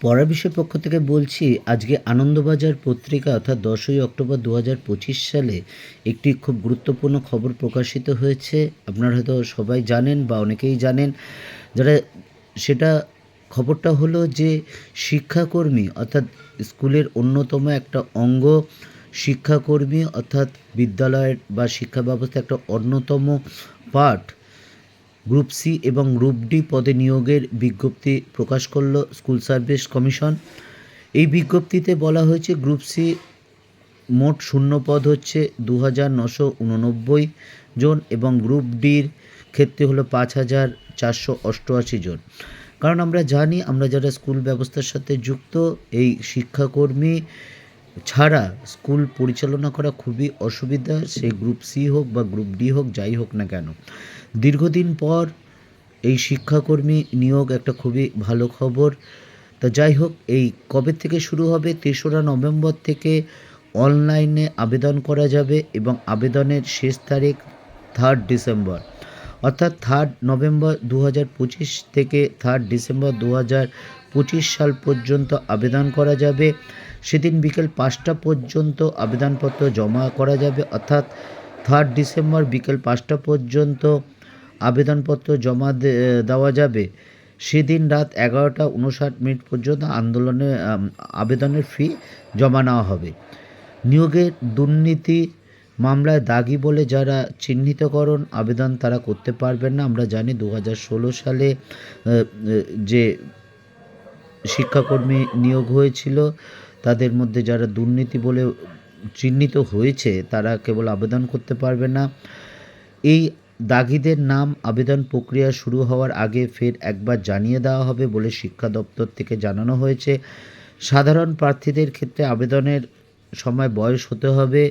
পড়ার বিষয় পক্ষ থেকে বলছি, আজকে আনন্দবাজার পত্রিকা অর্থাৎ দশই অক্টোবর দু হাজার পঁচিশ সালে একটি খুব গুরুত্বপূর্ণ খবর প্রকাশিত হয়েছে। আপনারা হয়তো সবাই জানেন বা অনেকেই জানেন, যারা সেটা খবরটা হলো যে শিক্ষাকর্মী অর্থাৎ স্কুলের অন্যতম একটা অঙ্গ শিক্ষাকর্মী অর্থাৎ বিদ্যালয়ের বা শিক্ষা ব্যবস্থা একটা অন্যতম পার্ট গ্রুপ সি এবং গ্রুপ ডি পদে নিয়োগের বিজ্ঞপ্তি প্রকাশ করল স্কুল সার্ভিস কমিশন। এই বিজ্ঞপ্তিতে বলা হয়েছে গ্রুপ সি মোট শূন্য পদ হচ্ছে দু হাজার নশো উননব্বই জন এবং গ্রুপ ডির ক্ষেত্রে হলো পাঁচ হাজার চারশো অষ্টআশি জন। কারণ আমরা জানি, আমরা যারা স্কুল ব্যবস্থার সাথে যুক্ত, এই শিক্ষাকর্মী ছাড়া স্কুল পরিচালনা করা খুবই অসুবিধা, সে গ্রুপ সি হোক বা গ্রুপ ডি হোক, যাই হোক না কেন। দীর্ঘদিন পর এই শিক্ষাকর্মী নিয়োগ একটা খুবই ভালো খবর। তা যাই হোক, এই কবে থেকে শুরু হবে? তেসরা নভেম্বর থেকে অনলাইনে আবেদন করা যাবে এবং আবেদনের শেষ তারিখ থার্ড ডিসেম্বর অর্থাৎ থার্ড নভেম্বর দু পঁচিশ থেকে থার্ড ডিসেম্বর দু পঁচিশ সাল পর্যন্ত আবেদন করা যাবে। সেদিন বিকেল পাঁচটা পর্যন্ত আবেদনপত্র জমা করা যাবে, অর্থাৎ থার্ড ডিসেম্বর বিকেল পাঁচটা পর্যন্ত আবেদনপত্র জমা দেওয়া যাবে। সেদিন রাত এগারোটা উনষাট মিনিট পর্যন্ত আন্দোলনে আবেদনের ফি জমা নেওয়া হবে। নিয়োগের দুর্নীতি মামলায় দাগি বলে যারা চিহ্নিতকরণ আবেদন তারা করতে পারবেন না। আমরা জানি দু হাজার ষোলো সালে যে শিক্ষাকর্মী নিয়োগ হয়েছিল তাদের মধ্যে যারা দুর্নীতি বলে চিহ্নিত হয়েছে, তারা কেবল আবেদন করতে পারবে না। এই দাগিদের নাম আবেদন প্রক্রিয়া শুরু হওয়ার আগে ফের একবার জানিয়ে দেওয়া হবে বলে শিক্ষা দপ্তর থেকে জানানো হয়েছে। সাধারণ প্রার্থীদের ক্ষেত্রে আবেদনের সময় বয়স হতে হবে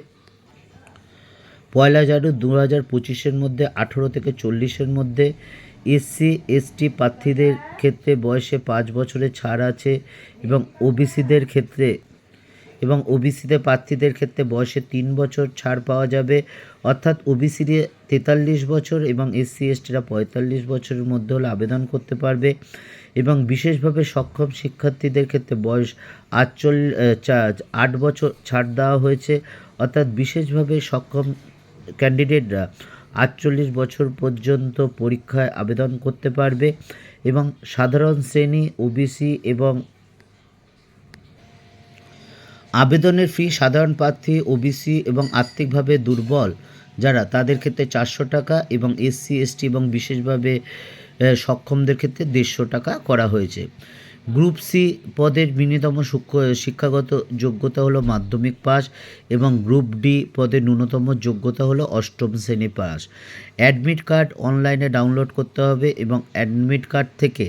পয়লা জানুয়ারি দু হাজার পঁচিশের মধ্যে, আঠেরো থেকে চল্লিশের মধ্যে। এসসি, এসটি প্রার্থীদের ক্ষেত্রে বয়সে পাঁচ বছরের ছাড় আছে এবং ওবিসিদের ক্ষেত্রে এবং ওবিসিতে প্রার্থীদের ক্ষেত্রে বয়সে তিন বছর ছাড় পাওয়া যাবে। অর্থাৎ ওবিসিতে তেতাল্লিশ বছর এবং এসসি এসটিরা পঁয়তাল্লিশ বছরের মধ্যে হলে আবেদন করতে পারবে। এবং বিশেষভাবে সক্ষম শিক্ষার্থীদের ক্ষেত্রে বয়স আটচল্লিশ আট বছর ছাড় দেওয়া হয়েছে। অর্থাৎ বিশেষভাবে সক্ষম ক্যান্ডিডেটরা আটচল্লিশ বছর পর্যন্ত পরীক্ষায় আবেদন করতে পারবে। এবং সাধারণ শ্রেণি, ওবিসি এবং আবেদনের ফি সাধারণ প্রার্থী ওবিসি এবং আর্থিকভাবে দুর্বল যারা, তাদের ক্ষেত্রে চারশো টাকা এবং এসসি এসটি এবং বিশেষভাবে সক্ষমদের ক্ষেত্রে দেড়শো টাকা করা হয়েছে। গ্রুপ সি পদের ন্যূনতম শিক্ষাগত যোগ্যতা হলো মাধ্যমিক পাস এবং গ্রুপ ডি পদের ন্যূনতম যোগ্যতা হলো অষ্টম শ্রেণি পাস অ্যাডমিট কার্ড অনলাইনে ডাউনলোড করতে হবে এবং অ্যাডমিট কার্ড থেকে,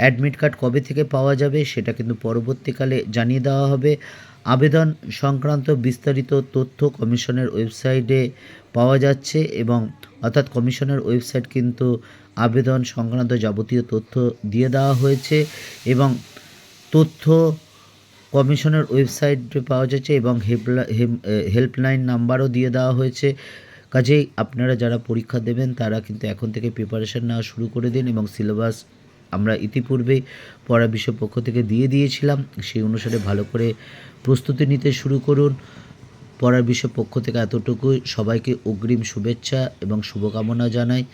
অ্যাডমিট কার্ড কবে থেকে পাওয়া যাবে সেটা কিন্তু পরবর্তীকালে জানিয়ে দেওয়া হবে। আবেদন সংক্রান্ত বিস্তারিত তথ্য কমিশনের ওয়েবসাইটে পাওয়া যাচ্ছে এবং অর্থাৎ কমিশনের ওয়েবসাইট কিন্তু আবেদন সংক্রান্ত যাবতীয় তথ্য দিয়ে দেওয়া হয়েছে এবং তথ্য কমিশনের ওয়েবসাইটে পাওয়া যাচ্ছে এবং হেল্পলাইন নাম্বারও দিয়ে দেওয়া হয়েছে। কাজেই আপনারা যারা পরীক্ষা দেবেন তারা কিন্তু এখন থেকে প্রিপারেশন নেওয়া শুরু করে দিন এবং সিলেবাস আমরা ইতিপূর্বেই পড়া বিষয় পক্ষ থেকে দিয়ে দিয়েছিলাম। সেই অনুসারে ভালো করে প্রস্তুতি নিতে শুরু করুন। পড়ার বিষয় পক্ষ থেকে এতটুকুই। সবাইকে অগ্রিম শুভেচ্ছা এবং শুভকামনা জানাই।